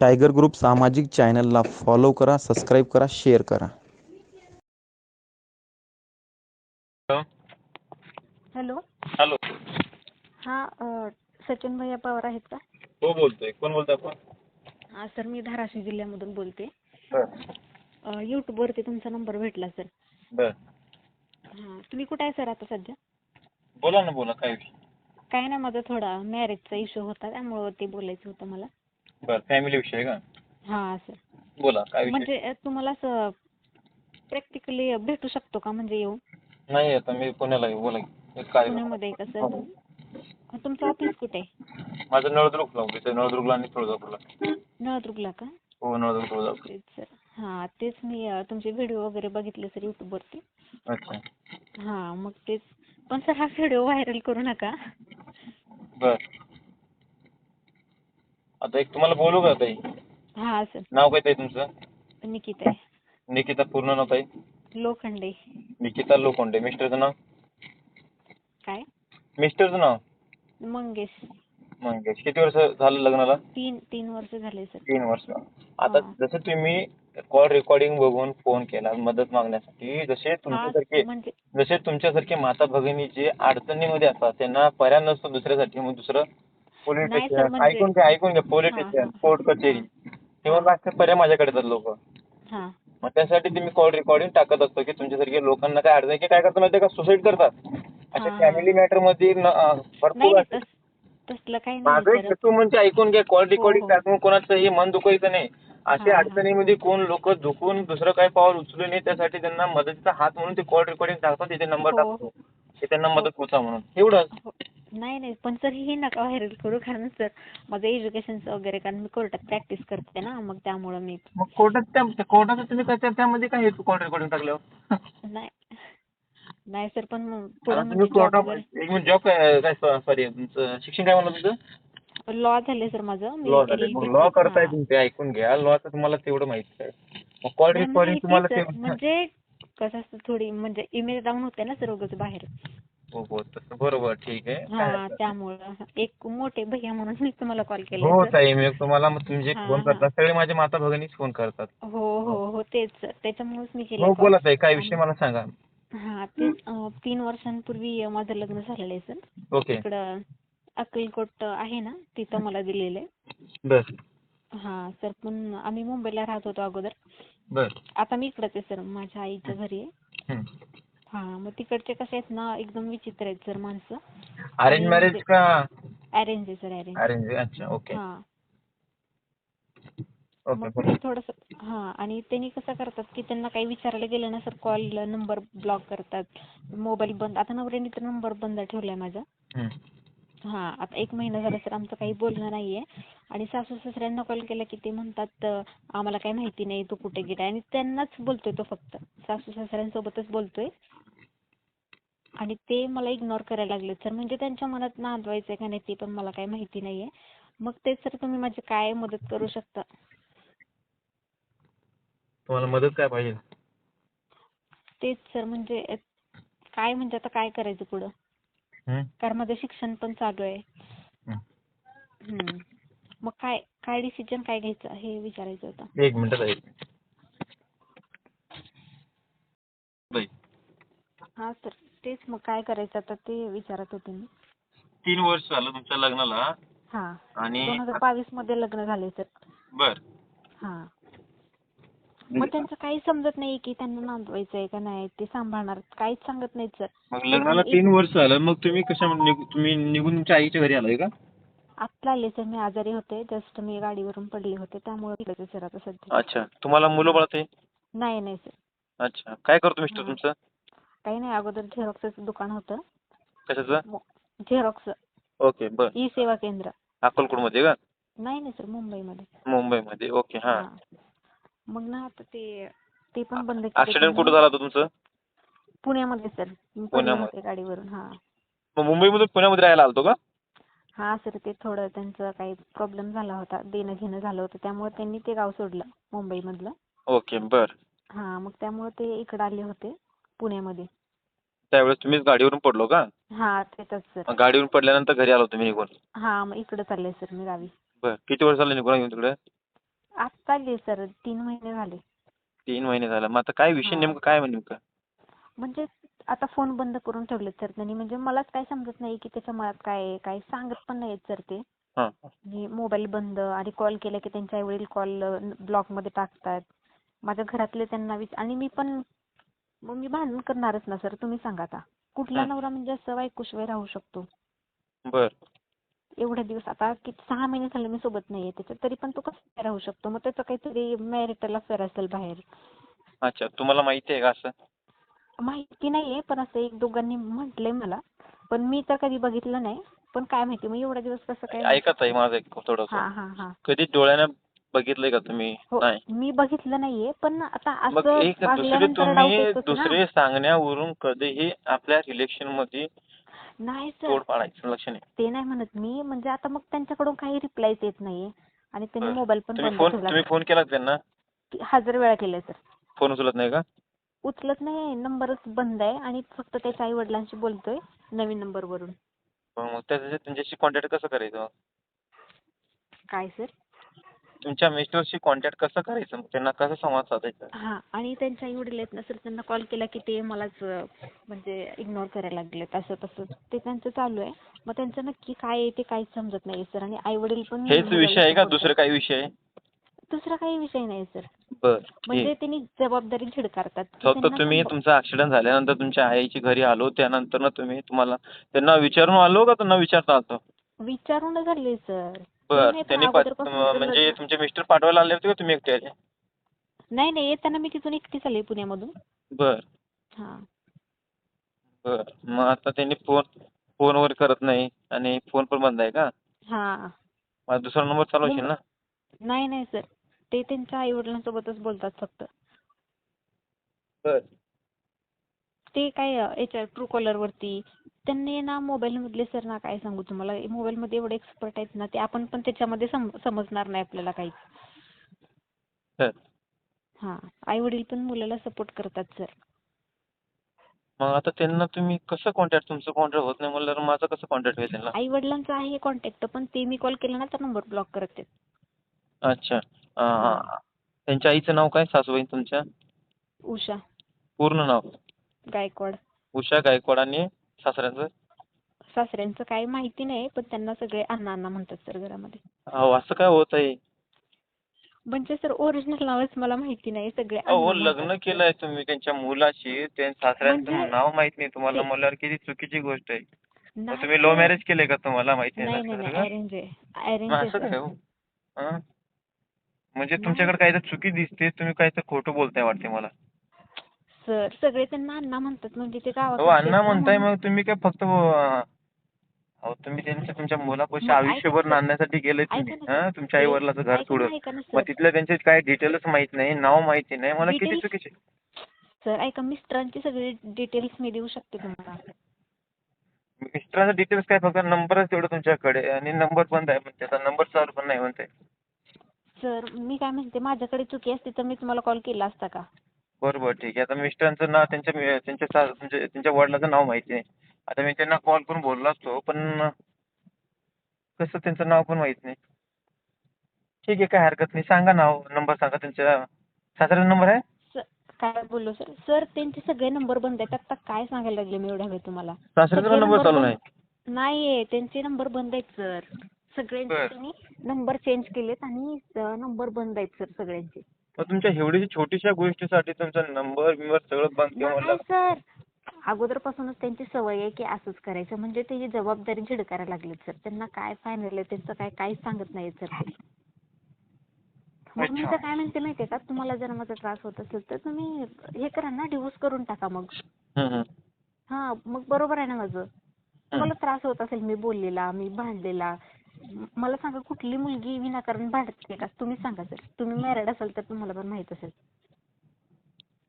Tiger group सामाजिक चॅनलला follow करा सबस्क्राईब करा शेअर करा. हॅलो. हॅलो. हां अ, सचिन भैया पवार आहेत का? हो बोलतोय. कोण बोलतोय आपण? हां सर मी धाराशिव जिल्ह्यामधून बोलते. बर. अ, यूट्यूबवरती तुमचा नंबर भेटला सर. बर. हां तुम्ही कुठे आहे सर आता सध्या? बोला ना बोला काय काय नाही माझा थोडा मॅरेजचा इश्यू होता त्यामुळं ते बोलायचं होतं मला. बर फॅमिली विषय का? हां सर बोला काय विषय? म्हणजे तुम्हाला असं प्रॅक्टिकली भेटू शकतो का म्हणजे येऊन? नाही आता मी पुण्याला आहे बोला की. एक काय? पुण्यामध्ये आहे का सर? तुम्ही तुमचं ऑफिस कुठे आहे? माझं नळदुर्गला ऑफिस आहे नळदुर्गला आणि तुळजापूरला. नळदुर्गला का? हो नळदुर्ग तुळजापूर. तेच सर. हां तेच मी अ, तुमचे व्हिडिओ वगैरे बघितले सर यूट्यूबवरती अच्छा. हां मग तेच. पण सर हा व्हिडिओ व्हायरल करू नका. बर. आता एक तुम्हाला बोलू का ताई? हां सर. नाव काय ताई तुमचं? निकिता आहे. निकिता पूर्ण नाव ताई? लोखंडे. निकिता लोखंडे. मिस्टरचं नाव? काय? मिस्टरचं नाव? मंगेश. मंगेश. किती वर्ष झालं लग्नाला? तीन तीन वर्ष झाले सर. तीन वर्ष. आता हा. जसं तुम्ही कॉल रेकॉर्डिंग बघून फोन केला मदत मागण्यासाठी जसे तुमच्यासारखे म्हणजे जसे तुमच्यासारखे माता भगिनी जे अडचणीमध्ये असतात त्यांना पर्याय नसतो दुसऱ्यासाठी मग दुसरं पोलीस नाही sir, स्टेशन म्हणजे- ऐकून घ्या ऐकून घ्या पोलीस हा, स्टेशन हा. कोर्ट कचेरी तेव्हा लागते पर्याय माझ्याकडे येतात लोक हां मग त्यासाठी तुम्ही कॉल रेकॉर्डिंग टाकत असतो की तुमच्यासारखे लोकांना काय अडचण आहे की काय करतात माहिती का सुसाईड करतात अशा हा. फॅमिली मॅटरमध्ये न- अं, नाही भरपूर नाही असतात. तस तसलं काही माझं नाही एक सर हेतू म्हणजे ऐकून घ्या कॉल रेकॉर्डिंग हो. टाकून कोणाचं हे मन दुखायचं नाही हा, हा. अडचणीमध्ये कोण लोक दुखून दुसरं काय पाऊल उचलू नये त्यासाठी त्यांना मदतीचा हात म्हणून ते कॉल रेकॉर्डिंग टाकतात तिथे नंबर हो. टाकतो की त्यांना मदत पोचा म्हणून एवढंच हो. नाही नाही. पण सर हे नका व्हायरल करू कारण सर माझं एज्युकेशनचं वगैरे कारण मी कोर्टात प्रॅक्टिस करते ना मग त्यामुळं मी मग कोर्टात त्या कोर्टाचं तुम्ही त्यामध्ये काय कॉल रेकॉर्डिंग टाकल्यावर? नाही. नाही सर पण मग पुढं आता म्हणजे तुम्ही job कोर्टात वगैरे एक मिनिट जॉब काय काय सॉरी तुमचं शिक्षण काय म्हणलं तुमचं? लॉ झाले सर माझं. मी लॉ झाले LLB लॉ करताय. तुम्ही ऐकून घ्या. लॉचं तुम्हाला तेवढं माहिती आहे. मग कॉल नाही, रेकॉर्डिंग माहिती तुम्हाला आहे. म्हणजे कसं असतं थोडी म्हणजे इमेज डाऊन होते ना सर उगाच बाहेर. हो हो तसं बरोबर ठीक आहे. हा. त्यामुळं. एक मोठे भैया म्हणून मी तुम्हाला कॉल केला हो ताई मी तुम्हाला मग तुम्ही जे हा, फोन हा. करता. सगळे माझे माता भगिनीच फोन करतात. हो हो हो तेच. त्याच्यामुळेच मी केलं हो बोला ताई काय विषय मला सांगा. हा तेच अं, तीन वर्षांपूर्वी अं, माझं लग्न झालेलं आहे सर. ओके. इकडं अक्कलकोट आहे ना तिथं मला दिलेलं आहे. बर. हा सर पण आम्ही मुंबईला राहत होतो अगोदर. बर. आता मी इकडंच आहे सर. माझ्या आईच्या घरी आहे. हा मग तिकडचे कसे आहेत ना एकदम विचित्र आहेत सर माणसं. अरेंज मॅरेज म्हणजे- का? अरेंज आहे सर अरेंज अरेंज अच्छा ओके हा. ओके मग ते थोडंसं हा आणि त्यांनी कसं करतात की त्यांना काही विचारायला गेलं ना सर कॉल नंबर ब्लॉक करतात. मोबाईल बंद आता नवऱ्याने तर नंबर बंद ठेवलाय माझा. हा आता एक महिना झाला सर आमचं काही बोलणं नाहीये. आणि सासू सासऱ्यांना कॉल केला की ते म्हणतात अं, आम्हाला काही माहिती नाही तू कुठे गेलाय? आणि त्यांनाच बोलतोय तो फक्त. सासू सासऱ्यांसोबतच बोलतोय. आणि ते मला इग्नोर करायला लागले. सर म्हणजे त्यांच्या मनात नांदवायचंय का नाही ते पण मला काही माहिती नाहीये. मग ते सर तुम्ही माझी काय मदत करू शकता? तुम्हाला मदत काय पाहिजे? तेच सर म्हणजे काय म्हणजे आता काय करायचं पुढं? कारण माझं शिक्षण पण चालू आहे. मग काय काय डिसिजन काय घ्यायचं हे विचारायचं होतं. एक मिनिट ताई ताई, हा सर तेच मग काय करायचं? आता ते विचारत होते मी. तीन वर्ष झालं तुमच्या लग्नाला. हा. आणि दोन हजार बावीसमध्ये लग्न झाले सर बर. हा. मग त्यांचं काही समजत नाही की त्यांना नांदवायचंय का नाही ते सांभाळणार काहीच सांगत नाहीत सर. मग लग्नाला तीन वर्ष झालं मग तुम्ही कशा तुम्ही निघून तुमच्या आईच्या घरी आलाय का? आत्ता आले सर मी आजारी होते. जस्ट मी गाडीवरून पडले होते त्यामुळे तिकडे सर आता सध्या. अच्छा. तुम्हाला मुलं बाळत नाही नाही सर. अच्छा. काय करतो मिस्टर. तुमचं? काही नाही अगोदर झेरॉक्सचं दुकान होतं. कशाचं? झेरॉक्स. ओके बर. ई सेवा केंद्र. अक्कलकोटमध्ये का? नाही नाही सर मुंबईमध्ये. मुंबईमध्ये ओके हा. मग ना आता ते ते पण बंद ऍक्सिडेंट कुठं. झाला होता तुमचं? पुण्यामध्ये सर. मी पुण्यामध्ये. गाडीवरून हा. मग मुंबईमधून पुण्यामध्ये राहायला आलतो का? हा सर ते थोडं त्यांचं काही प्रॉब्लेम झाला होता देणं घेणं झालं होतं त्यामुळे त्यांनी ते गाव सोडलं मुंबईमधलं. ओके बर. हा मग त्यामुळे ते इकडे आले होते. पुण्यामध्ये. त्यावेळेस तुम्हीच गाडीवरून पडलो का? हा तेच सर मग गाडीवरून पडल्यानंतर घरी आलो तुम्ही निघून? हा मग इकडे चालले सर मी गावी. बर किती वर्ष झालं निघून येऊन तिकडे? आत्ता आली सर तीन महिने झाले. तीन महिने झाले. मग आता काय विषय हा. नेमकं काय आहे नेमकं? म्हणजे आता फोन बंद करून ठेवलेत सर त्यांनी. म्हणजे मलाच काय समजत नाही की त्याच्या मनात काय आहे काय सांगत पण नाहीत सर ते. हा. आणि मोबाईल बंद आणि कॉल केला की त्यांचे आईवडील कॉल ब्लॉकमध्ये टाकतात. माझ्या घरातले त्यांना विच आणि मी पण मग मी भांडण करणारच ना सर. तुम्ही सांगा आता. कुठला. नवरा म्हणजे असं बायकोशिवाय राहू शकतो? बर. एवढे दिवस आता किती सहा महिने झाले मी सोबत नाहीये त्याच्यात. तरी पण तो कसं राहू शकतो? मग त्याचं काहीतरी मॅरिटल अफेअर असेल बाहेर. अच्छा. तुम्हाला माहिती आहे का असं? माहिती नाहीये पण असं एक दोघांनी म्हटलंय मला. पण मी तर कधी बघितलं नाही. पण काय माहिती मग एवढ्या दिवस कसं काय ऐका ताई माझं एक थोडस. हा हा हा. कधी डोळ्यानं बघितलंय का तुम्ही? हो नाही. मी बघितलं नाहीये पण आता मग असं एक दुसरे वागल्यानंतर डाऊट तुम्ही येतोच ना. दुसरे सांगण्यावरून कधीही आपल्या रिलेशनमध्ये नाही सर. तोड पाडायचं लक्ष नाही. ते नाही म्हणत मी म्हणजे आता मग त्यांच्याकडून काही रिप्लायच येत नाहीये. आणि त्यांनी बरं. मोबाईल पण तुम्ही बंद फोन ठेवला तुम्ही फोन केला का त्यांना? हजार वेळा केलाय सर. फोन उचलत नाही का? उचलत नाही नंबरच बंद आहे आणि फक्त त्याच्या आई वडिलांशी बोलतोय नवीन नंबर वरून मग त्यांच्याशी कॉन्टॅक्ट कसं करायचं? काय सर? तुमच्या मिस्टरशी कॉन्टॅक्ट कसं करायचं? मग त्यांना कसं संवाद साधायचा? हा आणि त्यांचे आई वडील आहेत ना सर त्यांना कॉल केला की ते मलाच अं, म्हणजे इग्नोर करायला लागलेत असं तसं. ते त्यांचं चालू आहे. मग त्यांचं नक्की काय आहे ते काहीच समजत नाही सर. आणि आई वडील पण हेच मुलाला विषय आहे का? दुसरं काही विषय आहे. दुसरा काही विषय नाही सर. बर म्हणजे ठीक त्यांनी जबाबदारी झिडकारतात. की फक्त त्यांना तुम्ही पण- तुमचा ऍक्सिडेंट झाल्यानंतर तुमच्या आईची घरी आलो त्यानंतर ना तुम्ही तुम्हाला त्यांना विचारून आलो का? त्यांना विचारता आलो विचारून झाले सर. बर नाही, पण त्यांनी अगोदरपासून म्हणजे तुमचे मिस्टर पाठवायला आले होते का तुम्ही एकटे आले? नाही नाही येताना मी तिथून एकटीच आले पुण्यामधून. बर. हा. बर मग आता त्यांनी फोन फोन वगैरे करत नाही आणि फोन पण बंद आहे का? हा. माझा दुसरा नंबर चालू असेल ना? नाही नाही सर. ते त्यांच्या आई वडिलांसोबतच बोलतात फक्त. बर. ते काय याच्या ट्रू कॉलर वरती त्यांनी ना मोबाईल मधले सर ना काय सांगू तुम्हाला? मोबाईल मध्ये एवढे एक्सपर्ट आहेत ना ते आपण पण त्याच्यामध्ये सम- समजणार नाही आपल्याला काहीच. हा. आई वडील पण मुलाला सपोर्ट करतात सर मग आता त्यांना तुम्ही कसं कॉन्टॅक्ट तुमचं कॉन्टॅक्ट होत नाही म्हणल्यावर माझं कसं कॉन्टॅक्ट होईल त्यांना? आई वडिलांचा आहे कॉन्टॅक्ट पण ते मी कॉल केला ना तर नंबर ब्लॉक करत आहेत. अच्छा. अं, त्यांच्या आईचं नाव काय? सासूबाई तुमच्या उषा. पूर्ण नाव? गायकवाड. उषा गायकवाड आणि सासऱ्यांचं सासऱ्यांचं काय माहिती नाही पण त्यांना सगळे अण्णा अण्णा म्हणतात सर घरामध्ये अहो असं काय होत आहे म्हणजे सर ओरिजिनल नावच मला माहिती नाही सगळे अहो अण्णा लग्न म्हणतात. केलंय तुम्ही त्यांच्या मुलाशी त्या सासऱ्यांचं म्हणजे नाव माहीत नाही तुम्हाला म्हणल्यावर किती चुकीची गोष्ट आहे मग नाही तुम्ही लव्ह sir. मॅरेज केलंय का तुम्हाला माहिती नाही नाही नाही नाही अरेंज आहे अरेंज मग आहे असं. काय हो हं? म्हणजे नाही. तुमच्याकडे काहीतरी चुकी दिसते तुम्ही काहीतरी खोटं बोलताय वाटते मला सर. सगळे त्यांना अण्णा म्हणतात म्हणजे ते हो गावाकडचे अण्णा आहेत ना म्हणताय म्हणून. मग तुम्ही काय फक्त अं, अहो तुम्ही त्यांच्या तुमच्या मुलापाशी मग ऐका आयुष्यभर. नांदण्यासाठी गेले तुम्ही. ना हं? तुमच्या आई वडिलाचं घर ऐका ना, सोडून. ऐका ना मग. तिथलं त्यांचे काय डिटेल्स माहीत नाही नाव माहिती नाही. मला किती? चुकीचे सर ऐका मिस्टरांची सगळी डिटेल्स मी देऊ शकते तुम्हाला. मिस्टरांचा डिटेल्स काय? फक्त नंबरच तेवढं तुमच्याकडे. आणि नंबर बंद आहे म्हणते. आता नंबर चालू पण नाही म्हणते. सर मी काय म्हणते माझ्याकडे चुकी असती तर मी तुम्हाला कॉल केला असता का? बरं बरं ठीक आहे. आता मिस्टरांचं नाव त्यांच्या त्यांच्या सा- म्हणजे त्यांच्या वडिलाचं नाव माहिती आहे. आता मी त्यांना कॉल करून बोललो असतो पण कसं त्यांचं नाव पण माहीत नाही. ठीक आहे काय हरकत नाही. सांगा नाव नंबर सांगा त्यांच्या सासऱ्याचा नंबर आहे? सर काय बोललो सर? सर त्यांचे सगळे नंबर बंद आहेत. आता काय सांगायला लागले मी एवढ्या वेळ तुम्हाला? सासऱ्याचा सगळे नंबर चालू बंद- नाही. नाहीये त्यांचे नंबर बंद आहेत सर. सगळ्यांचे बर. त्यांनी नंबर चेंज केलेत आणि नंबर बंद आहेत सर सगळ्यांचे. मग तुमच्या एवढीशी छोटीशा गोष्टीसाठी तुमचा नंबर बिंबर सगळं बंद नाही सर अगोदरपासूनच त्यांची सवय आहे की असंच करायचं. म्हणजे त्याची जबाबदारी झिडकायला लागलीत सर त्यांना काय फायनल आहे त्यांचं काय काहीच सांगत नाहीत सर ते मग मी अच्छा. तर काय म्हणते माहितीये का? तुम्हाला जर माझा त्रास होत असेल तर तुम्ही हे करा ना डिवोर्स करून टाका मग. हम्म. हा मग बरोबर आहे ना माझं. तुम्हाला त्रास होत असेल मी बोललेला मी भांडलेला मला सांगा कुठली मुलगी विनाकारण भांडते? का तुम्ही सांगा सर तुम्ही मॅरिड असाल तर तुम्हाला पण माहीत असेल.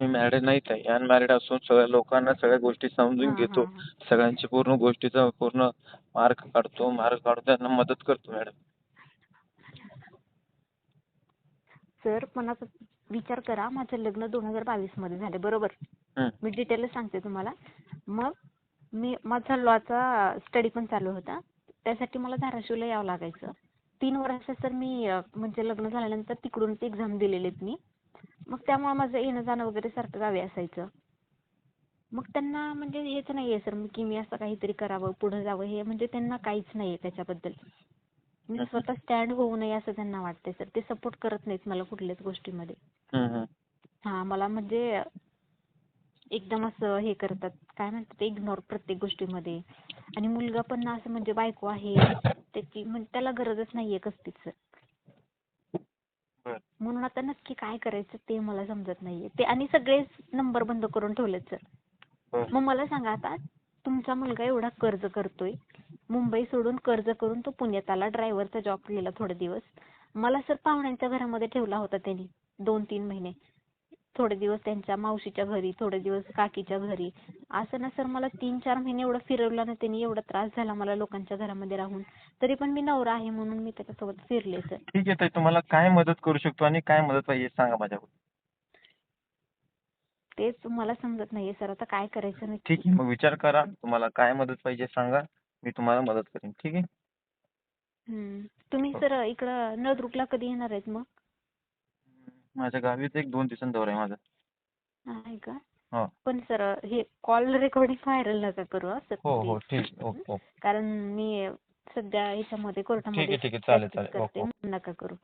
मी मॅरिड नाही ताई. अनमॅरिड असून सगळ्या लोकांना सगळ्या गोष्टी समजून घेतो. सगळ्यांची पूर्ण गोष्टीचा पूर्ण मार्क काढतो. मार्क काढून त्यांना मदत करतो मॅडम सर पण आता विचार करा. माझं लग्न दोन हजार बावीसमध्ये झाले बरोबर. मी डिटेलच सांगते तुम्हाला. मग मी माझा लॉचा स्टडी पण चालू होता. त्यासाठी मला धाराशिवला यावं लागायचं. तीन वर्ष सर मी म्हणजे लग्न झाल्यानंतर तिकडूनच एक्झाम दिलेलीत मी. मग त्यामुळे माझं येणं जाणं वगैरे सारखं गावी असायचं. मग त्यांना म्हणजे हेच नाहीये सर की मी असं काहीतरी करावं पुढे जावं हे म्हणजे त्यांना काहीच नाहीये त्याच्याबद्दल. मी हम्म. स्वतः स्टँड होऊ नये असं त्यांना वाटतंय सर. ते सपोर्ट करत नाहीत मला कुठल्याच गोष्टीमध्ये. हा मला म्हणजे एकदम असं हे करतात. काय म्हणतात इग्नोर प्रत्येक गोष्टीमध्ये. आणि मुलगा पण ना असं म्हणजे बायको आहे त्याची म्हणजे त्याला गरजच नाहीये कसलीच. म्हणून आता नक्की काय करायचं ते मला समजत नाहीये. ते आणि सगळेच नंबर बंद करून ठेवलेत. सर मग मला सांगा आता तुमचा मुलगा एवढा कर्ज करतोय मुंबई सोडून कर्ज करून तो पुण्यात आला ड्रायव्हरचा जॉब केला थोडे दिवस. मला सर पाहुण्यांच्या घरामध्ये ठेवला होता त्यांनी दोन तीन महिने. थोडे दिवस त्यांच्या मावशीच्या घरी थोडे दिवस काकीच्या घरी. असं ना सर मला तीन चार महिने एवढं फिरवलं ना त्यांनी एवढा त्रास झाला मला लोकांच्या घरामध्ये राहून. तरी पण मी नवरा आहे म्हणून मी त्याच्यासोबत फिरले सर ठीक आहे ताई तुम्हाला काय मदत करू शकतो आणि काय मदत पाहिजे सांगा माझ्याकडून. तेच मला समजत नाहीये सर आता काय करायचं नक्की? ठीक आहे मग विचार करा तुम्हाला काय मदत पाहिजे सांगा मी तुम्हाला मदत करेन ठीक आहे? हम्म. तुम्ही सर इकडं नळदुर्गला कधी येणार आहेत मग? माझ्या गावीच एक दोन दिवसांनी दौरा आहे माझा. आहे का? हो. पण सर हे कॉल रेकॉर्डिंग व्हायरल नका करू हा सर हो हो ठीक ओके ओके. कारण मी सध्या ह्याच्यामध्ये ठीक आहे ठीक आहे चालेल practice चालेल करते ओके नका करू.